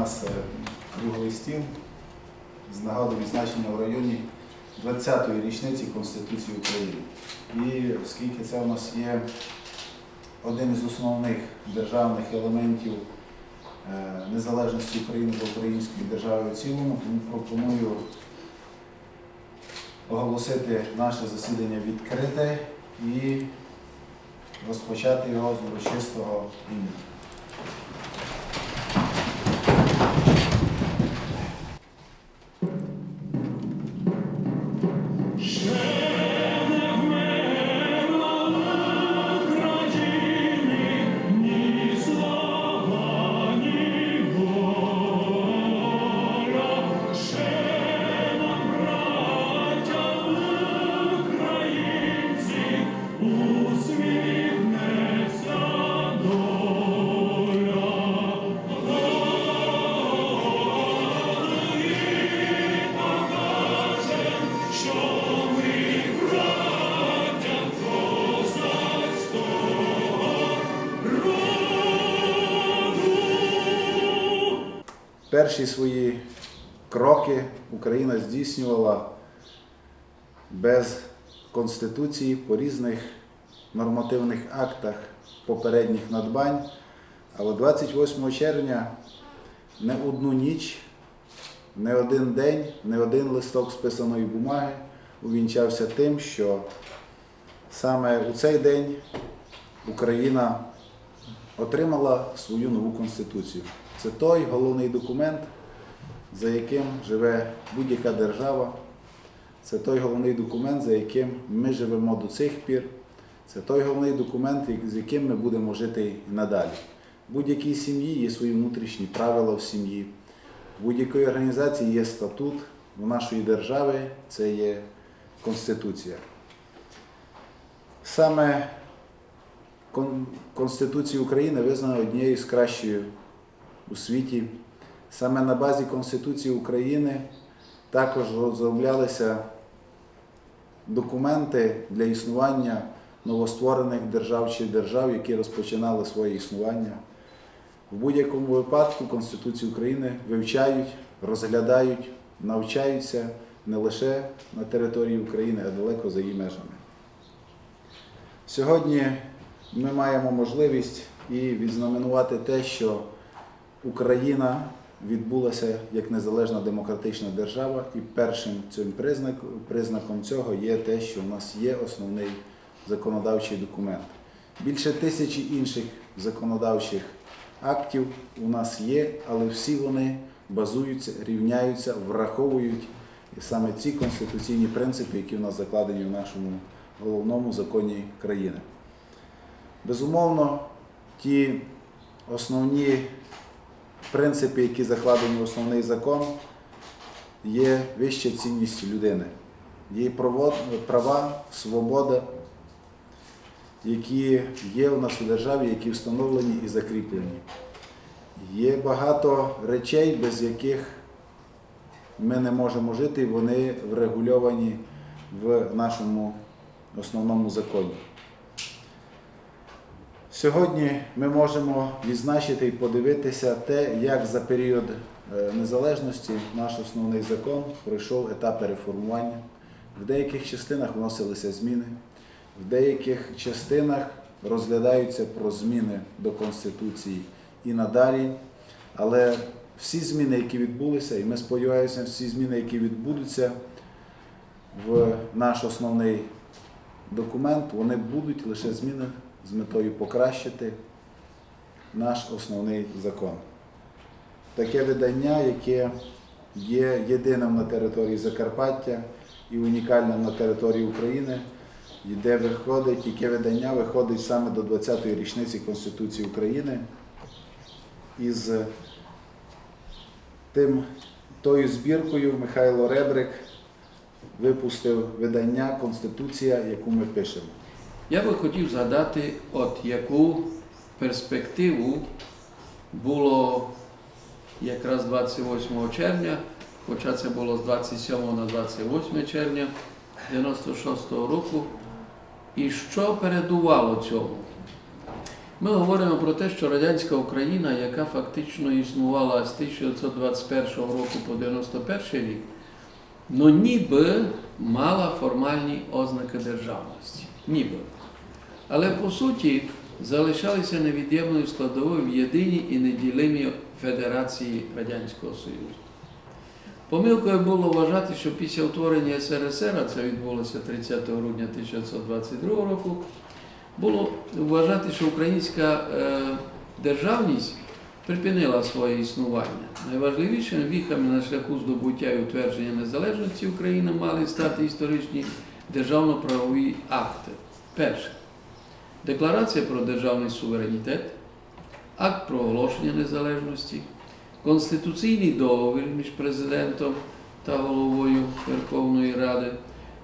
нас е, круглий стіл з нагоди відзначення в районі 20-ї річниці Конституції України. І оскільки це у нас є один із основних державних елементів е, незалежності України та української держави в цілому, тому пропоную оголосити наше засідання відкрите і розпочати його з урочистого імені. Перші свої кроки Україна здійснювала без Конституції по різних нормативних актах попередніх надбань. Але 28 червня не одну ніч, не один день, не один листок списаної бумаги увінчався тим, що саме у цей день Україна отримала свою нову конституцію. Це той головний документ, за яким живе будь-яка держава. Це той головний документ, за яким ми живемо до цих пір. Це той головний документ, з яким ми будемо жити і надалі. В будь-якій сім'ї є свої внутрішні правила в сім'ї. В будь-якої організації є статут. У нашої держави це є Конституція. Саме Конституція України визнана однією з кращою у світі. Саме на базі Конституції України також розроблялися документи для існування новостворених держав чи держав, які розпочинали своє існування. В будь-якому випадку Конституцію України вивчають, розглядають, навчаються не лише на території України, а далеко за її межами. Сьогодні ми маємо можливість і відзнаменувати те, що Україна відбулася як незалежна демократична держава, і першим цим признак, признаком цього є те, що в нас є основний законодавчий документ. Більше тисячі інших законодавчих актів у нас є, але всі вони базуються, рівняються, враховують саме ці конституційні принципи, які в нас закладені в нашому головному законі країни. Безумовно, ті основні принципи, які закладені в основний закон, є вища цінністю людини. Є права, свобода, які є у нас у державі, які встановлені і закріплені. Є багато речей, без яких ми не можемо жити, вони врегульовані в нашому основному законі. Сьогодні ми можемо відзначити і подивитися те, як за період е, незалежності наш основний закон пройшов етапи реформування. В деяких частинах вносилися зміни, в деяких частинах розглядаються про зміни до Конституції і надалі. Але всі зміни, які відбулися, і ми сподіваємося, всі зміни, які відбудуться в наш основний документ, вони будуть лише зміни з метою покращити наш основний закон. Таке видання, яке є єдиним на території Закарпаття і унікальним на території України, де виходить, яке видання виходить саме до 20-ї річниці Конституції України із тим, тою збіркою Михайло Ребрик випустив видання Конституція, яку ми пишемо. Я би хотів згадати, от яку перспективу було якраз 28 червня, хоча це було з 27 на 28 червня 96 року. І що передувало цьому? Ми говоримо про те, що радянська Україна, яка фактично існувала з 1921 року по 91 рік, ну ніби мала формальні ознаки державності. Ніби. Але по суті залишалися невід'ємною складовою в єдиній і неділимій Федерації Радянського Союзу. Помилкою було вважати, що після утворення СРСР, а це відбулося 30 грудня 1922 року, було вважати, що українська е, державність припинила своє існування. Найважливішими віхами на шляху здобуття і утвердження незалежності України мали стати історичні державно-правові акти. Перше Декларація про державний суверенітет, акт про оголошення незалежності, Конституційний договір між президентом та головою Верховної Ради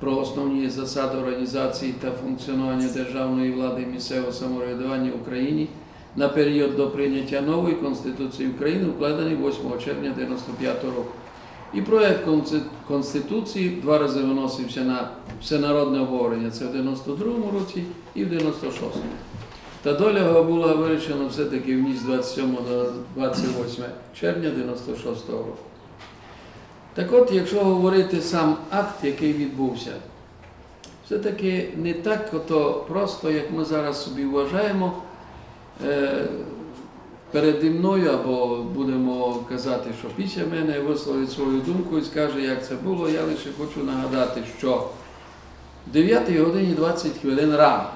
про основні засади організації та функціонування державної влади і місцевого самоврядування в Україні на період до прийняття нової Конституції України, укладений 8 червня 1995 року. І проект Конституції два рази виносився на всенародне обговорення. Це в 92-му році і в 96-му. Та доля його була вирішена все-таки в ніч 27 до 28 червня 96 року. Так от, якщо говорити сам акт, який відбувся, все-таки не так ото просто, як ми зараз собі вважаємо. Переді мною, або будемо казати, що після мене висловить свою думку і скаже, як це було. Я лише хочу нагадати, що в 9 годині 20 хвилин рано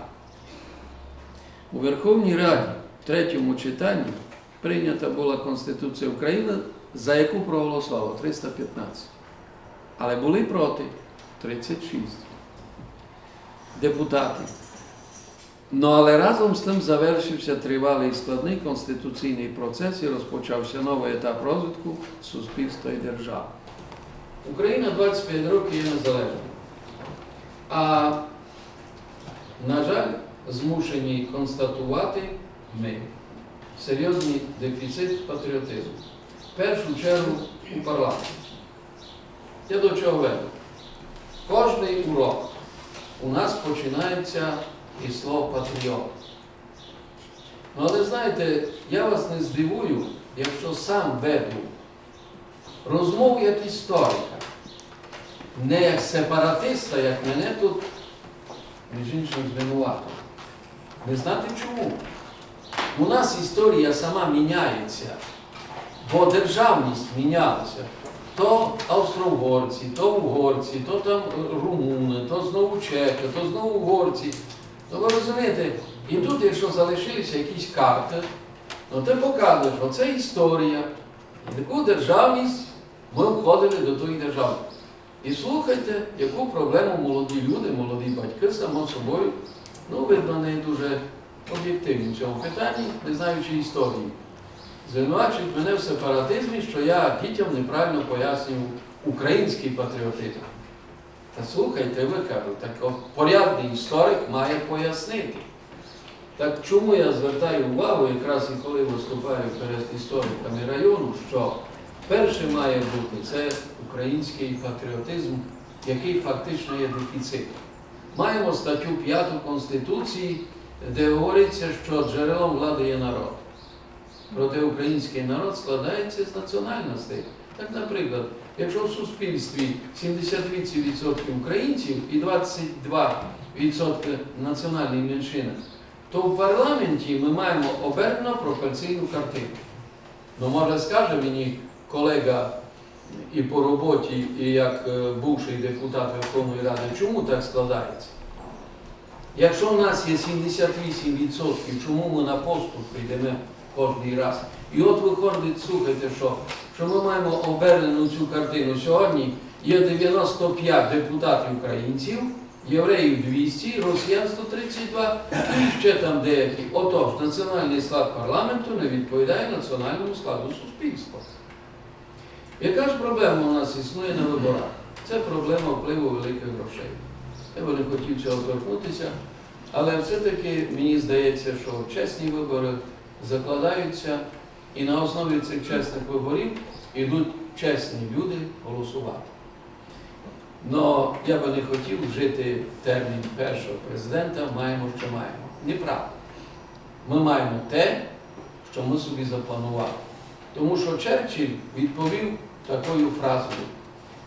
у Верховній Раді в третьому читанні прийнята була Конституція України, за яку проголосувало 315. Але були проти 36 депутатів. Ну, але разом з тим завершився тривалий складний конституційний процес і розпочався новий етап розвитку суспільства і держави. Україна 25 років є незалежною. А, на жаль, змушені констатувати ми серйозний дефіцит патріотизму. В першу чергу у парламенті. Я до чого веду? Кожний урок у нас починається із слова патріот. Ну, але знаєте, я вас не здивую, якщо сам веду розмову як історика, не як сепаратиста, як мене тут, між іншим, звинуватили. Не знати чому. У нас історія сама міняється, бо державність мінялася. То австро-угорці, то угорці, то там румуни, то знову чехи, то знову угорці. Ну ви розумієте, і тут, якщо залишилися якісь карти, ну ти показуєш, оце історія, і таку державність ми входили до тої держави. І слухайте, яку проблему молоді люди, молоді батьки, само собою, ну, видно, не дуже об'єктивні в цьому питанні, не знаючи історії. Звинувачують мене в сепаратизмі, що я дітям неправильно пояснюю український патріотизм. Та слухайте, ви кажуть, так порядний історик має пояснити. Так чому я звертаю увагу, якраз і коли виступаю перед істориками району, що перше має бути це український патріотизм, який фактично є дефіцитом. Маємо статтю 5 Конституції, де говориться, що джерелом влади є народ. Проте український народ складається з національностей. Так, наприклад, якщо в суспільстві 78% українців і 22% національної меншини, то в парламенті ми маємо обернено пропорційну картину. Ну, може, скаже мені колега і по роботі, і як е, бувший депутат Верховної Ради, чому так складається? Якщо в нас є 78%, чому ми на поступ йдемо кожний раз? І от виходить, слухайте, що, що ми маємо обернену цю картину. Сьогодні є 95 депутатів українців, євреїв 200, росіян 132 і ще там деякі. Отож, національний склад парламенту не відповідає національному складу суспільства. Яка ж проблема у нас існує на виборах? Це проблема впливу великих грошей. Я би не хотів цього торкнутися, але все-таки мені здається, що чесні вибори закладаються і на основі цих чесних виборів йдуть чесні люди голосувати. Но я би не хотів вжити термін першого президента маємо, що маємо. Неправда. ми маємо те, що ми собі запланували. Тому що Черчилль відповів такою фразою: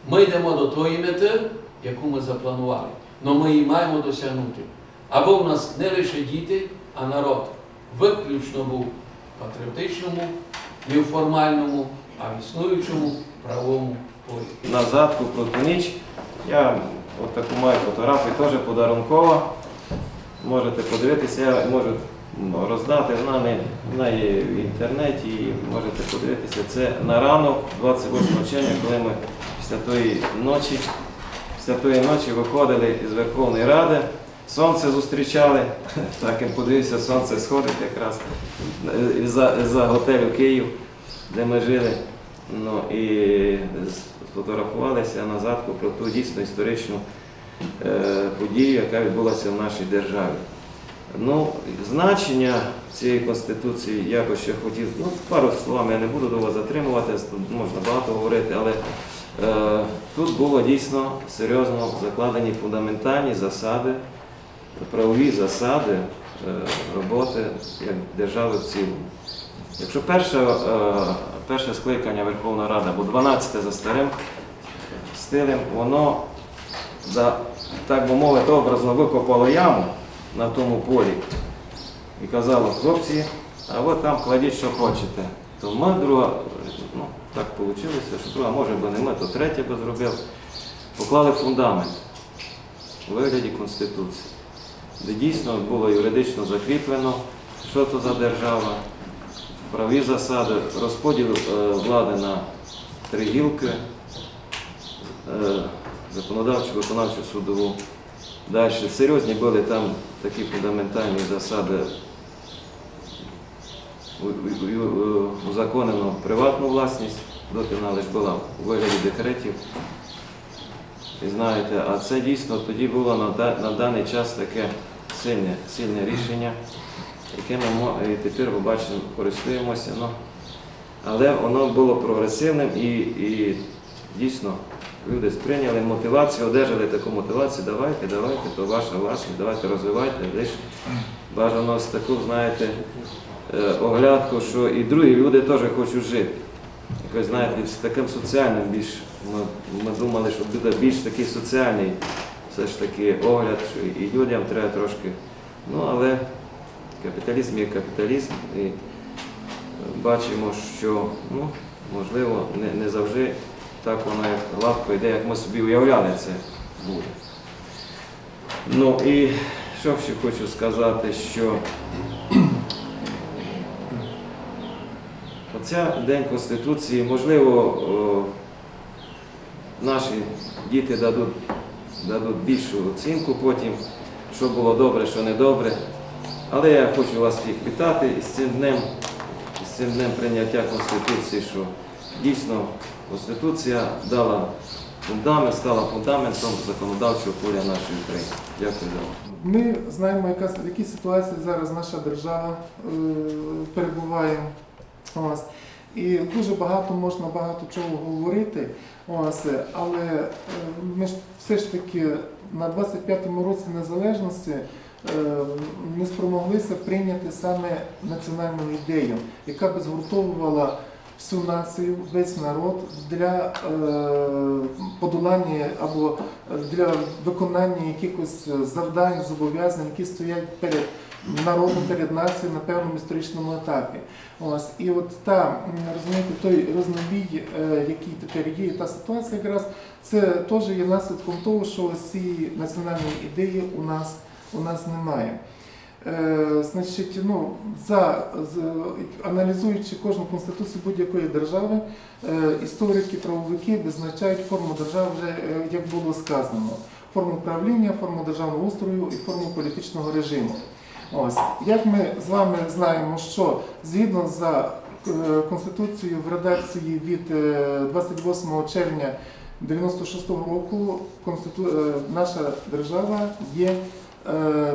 ми йдемо до тої мети, яку ми запланували, але ми її маємо досягнути. Або в нас не лише діти, а народ виключно був патріотичному, не в формальному, а в існуючому правовому полі. на задку про ніч. Я от таку маю фотографію, теж подарункова. Можете подивитися, я можу роздати, вона, не, вона в інтернеті, і можете подивитися. Це на ранок, 28 червня, коли ми після тої ночі, після тої ночі виходили з Верховної Ради. Сонце зустрічали, так і подивився, сонце сходить якраз е, за, за готелю Київ, де ми жили. Ну і сфотографувалися на задку про ту дійсно історичну е, подію, яка відбулася в нашій державі. Ну, значення цієї конституції я би ще хотів, ну, пару словами я не буду довго затримувати, тут можна багато говорити, але е, тут було дійсно серйозно закладені фундаментальні засади, правові засади е, роботи як держави в цілому. Якщо перше, перше скликання Верховна Рада, або 12 за старим стилем, воно, за, так би мовити, образно викопало яму на тому полі і казало, хлопці, а ви там кладіть, що хочете. То ми друга, ну так вийшло, що друга, може би не ми, то третє би зробив, поклали фундамент у вигляді Конституції, де дійсно було юридично закріплено, що то за держава, праві засади, розподіл е, влади на три гілки, е, законодавчу, виконавчу, судову. Далі серйозні були там такі фундаментальні засади. Узаконено приватну власність, доти вона лише була у вигляді декретів. І знаєте, а це дійсно тоді було на, даний час таке сильне, сильне рішення, яке ми і тепер ви бачите, користуємося. Ну, але воно було прогресивним і, і дійсно люди сприйняли мотивацію, одержали таку мотивацію, давайте, давайте, то ваша власність, давайте розвивайте, лише бажано з таку, знаєте, е, оглядку, що і другі люди теж хочуть жити. Якось, знаєте, таким соціальним більш, ми, ми думали, що буде більш такий соціальний все ж таки огляд, що і людям треба трошки. Ну, але капіталізм є капіталізм, і е, бачимо, що ну, можливо не, не завжди так воно як гладко йде, як ми собі уявляли це буде. Ну і що ще хочу сказати, що оця День Конституції, можливо, наші діти дадуть, більшу оцінку потім, що було добре, що не добре. Але я хочу вас всіх вітати із цим днем, із цим днем прийняття Конституції, що дійсно Конституція дала фундамент, стала фундаментом законодавчого поля нашої України. Дякую за увагу. Ми знаємо, в якій ситуації зараз наша держава е, перебуває. Ось. І дуже багато можна багато чого говорити. Ось. Але е, ми ж все ж таки на 25-му році незалежності е, не спромоглися прийняти саме національну ідею, яка б згуртовувала всю націю, весь народ для е, подолання або для виконання якихось завдань, зобов'язань, які стоять перед народом, перед нацією на певному історичному етапі. Ось і от та розумієте, той рознобій, е, який тепер є, і та ситуація якраз це теж є наслідком того, що цієї національної ідеї у нас у нас немає. Е, значить, ну, за, з- аналізуючи кожну конституцію будь-якої держави, е, історики, правовики визначають форму держави вже, е, як було сказано, форму правління, форму державного устрою і форму політичного режиму. Ось як ми з вами знаємо, що згідно е, конституцією в редакції від е, 28 червня 96-го року наша держава є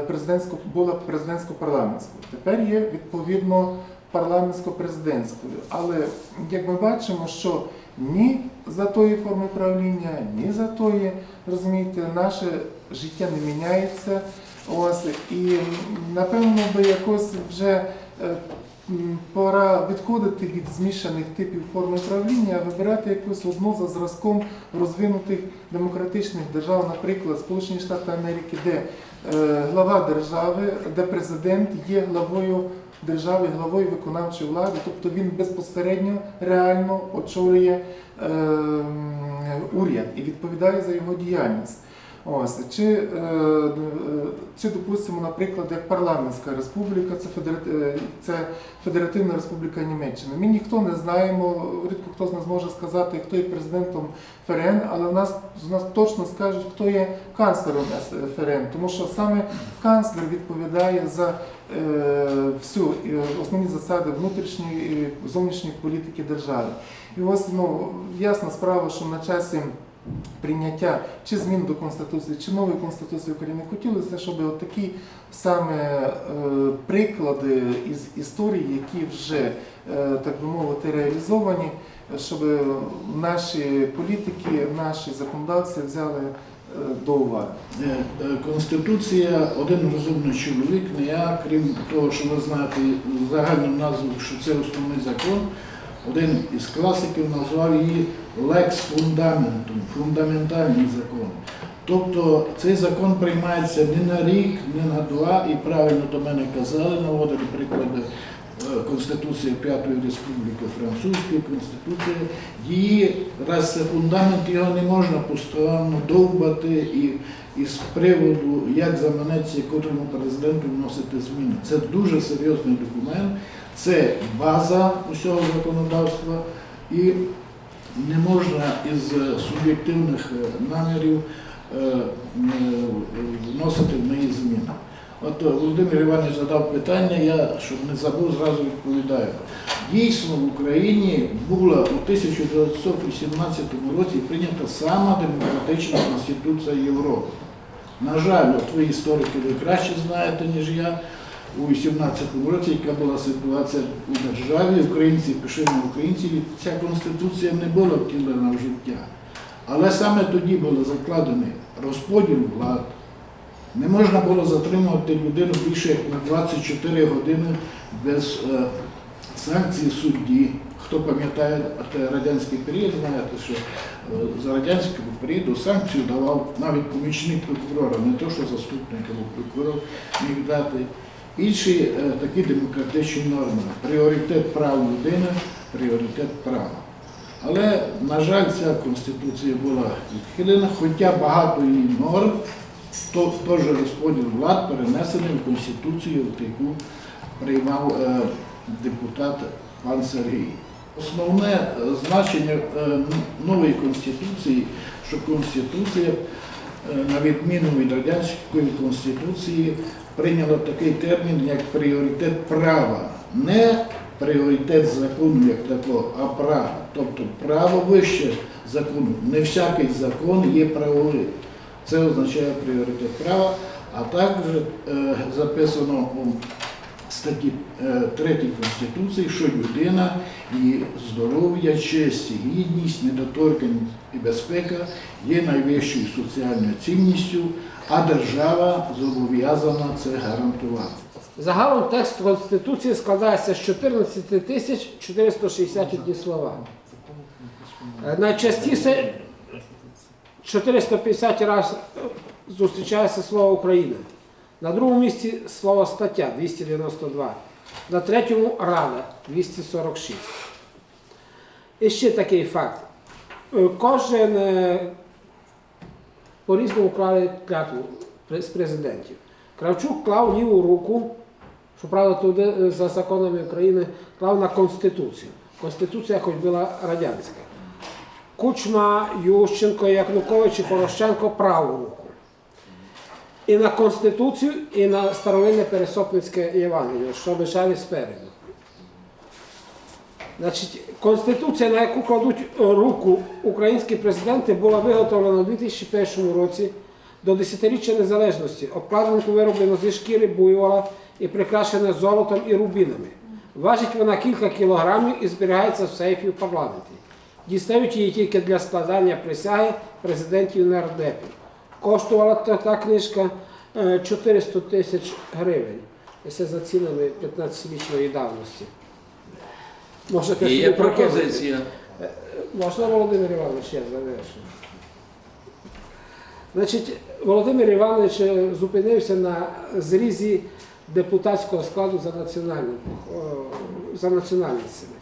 президентсько була президентсько-парламентською. Тепер є відповідно парламентсько-президентською. Але як ми бачимо, що ні за тої форми правління, ні за тої, розумієте, наше життя не міняється. Ось і напевно би якось вже е, пора відходити від змішаних типів форми правління, а вибирати якусь одну за зразком розвинутих демократичних держав, наприклад, Сполучені Штати Америки, де е, глава держави, де президент є главою держави, главою виконавчої влади, тобто він безпосередньо реально очолює е, уряд і відповідає за його діяльність. Ось чи, е, е, чи допустимо, наприклад, як парламентська республіка, це, е, це Федеративна Республіка Німеччини. Ми ніхто не знаємо, рідко хто з нас може сказати, хто є президентом ФРН, але в нас, з нас точно скажуть, хто є канцлером С- ФРН, тому що саме канцлер відповідає за е, всю е, основні засади внутрішньої і зовнішньої політики держави. І ось ну, ясна справа, що на часі прийняття чи змін до Конституції, чи нової Конституції України хотілося, щоб такі саме е, приклади із історії, які вже, е, так би мовити, реалізовані, щоб наші політики, наші законодавці взяли е, до уваги. Конституція один розумний чоловік, не я, крім того, що ви знаєте загальну назву, що це основний закон. Один із класиків назвав її Lex Fundamentum, фундаментальний закон. Тобто цей закон приймається не на рік, не на два, і правильно до мене казали, наводили приклади е, Конституції П'ятої Республіки Французької Конституції. Її, раз це фундамент, його не можна постійно довбати і, і з приводу, як заманеться котрому президенту вносити зміни. Це дуже серйозний документ, це база усього законодавства і не можна із е, суб'єктивних е, намірів е, вносити в неї зміни. От Володимир Іванович задав питання, я, щоб не забув, зразу відповідаю. Дійсно, в Україні була у 1918 році прийнята сама демократична конституція Європи. На жаль, от ви історики ви краще знаєте, ніж я. У 18-му році, яка була ситуація у державі, українці пішли на українців, ця конституція не була втілена в життя. Але саме тоді було закладений розподіл влад. Не можна було затримувати людину більше як на 24 години без е, санкції судді. Хто пам'ятає радянський період, знаєте, що е, за радянського періоду санкцію давав навіть помічник прокурора, не то, що заступник або прокурор міг дати. Інші е, такі демократичні норми. Пріоритет прав людини, пріоритет права. Але, на жаль, ця конституція була відхилена, хоча багато її норм, то теж розподіл влад перенесений в Конституцію, яку приймав е, депутат пан Сергій. Основне е, значення нової конституції, що конституція, на відміну від радянської конституції, прийняла такий термін, як пріоритет права. Не пріоритет закону як такого, а права. Тобто право вище закону. Не всякий закон є правовий. Це означає пріоритет права, а також е, записано у статті е, 3 Конституції, що людина, її здоров'я, честь, і гідність, недоторканність і безпека є найвищою соціальною цінністю, а держава зобов'язана це гарантувати. Загалом текст Конституції складається з 14 тисяч 461 слова. Е, Найчастіше 450 разів зустрічається слово Україна. На другому місці слово стаття 292. На третьому Рада 246. І ще такий факт. Е, Кожен е, по-різному клали клятву з президентів. Кравчук клав ліву руку, щоправда, туди е, за законами України клав на Конституцію. Конституція хоч була радянська. Кучма, Ющенко, Янукович і Порошенко праву руку. І на Конституцію, і на старовинне Пересопницьке Євангеліє, що лежали спереду. Значить, Конституція, на яку кладуть руку українські президенти, була виготовлена у 2001 році до десятиріччя незалежності, обкладинку вироблено зі шкіри буйвола і прикрашена золотом і рубінами. Важить вона кілька кілограмів і зберігається в сейфі в парламенті. Дістають її тільки для складання присяги президентів нардепів. Коштувала та, книжка е, 400 тисяч гривень. Це за цінами 15-річної давності. Можете І є пропозиція. Можна, Володимир Іванович, я завершу. Значить, Володимир Іванович е, зупинився на зрізі депутатського складу за національним за національностями.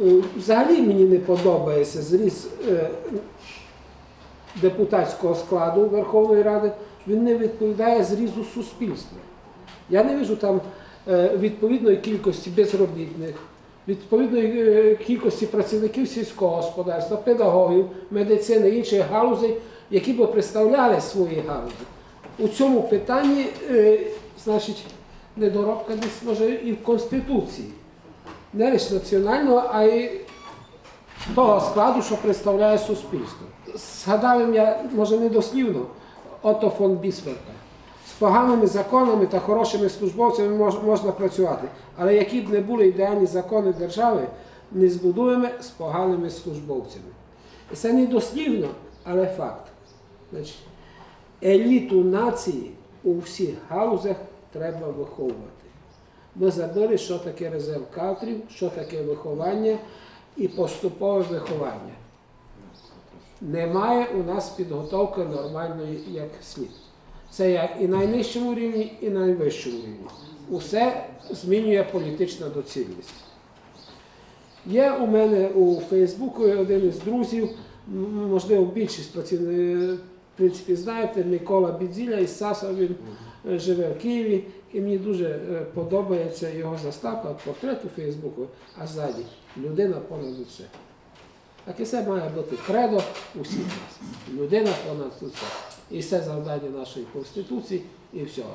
Е, Взагалі мені не подобається зріз е, депутатського складу Верховної Ради, він не відповідає зрізу суспільства. Я не вижу там е, відповідної кількості безробітних, відповідної е, кількості працівників сільського господарства, педагогів, медицини, інших галузей, які б представляли свої галузі. У цьому питанні, е, значить, недоробка десь може і в Конституції. Не лише національного, а й того складу, що представляє суспільство. Згадав я, може, недослівно, Отто фон Бісмарка. З поганими законами та хорошими службовцями мож- можна працювати, але які б не були ідеальні закони держави, не збудуємо з поганими службовцями. Це не дослівно, але факт. Значить, еліту нації у всіх галузях треба виховувати. Ми забули, що таке резерв кадрів, що таке виховання і поступове виховання. Немає у нас підготовки нормальної як слід. Це як і на найнижчому рівні, і на найвищому рівні. Усе змінює політична доцільність. Є у мене у Фейсбуку один із друзів, можливо, більшість працівників, в принципі, знаєте, Микола Бідзіля із Саса, він е, живе в Києві, і мені дуже е, подобається його заставка, портрет у Фейсбуку, а ззаді людина понад усе. Так і це має бути кредо усіх нас. Людина понад все. І це завдання нашої Конституції і всього.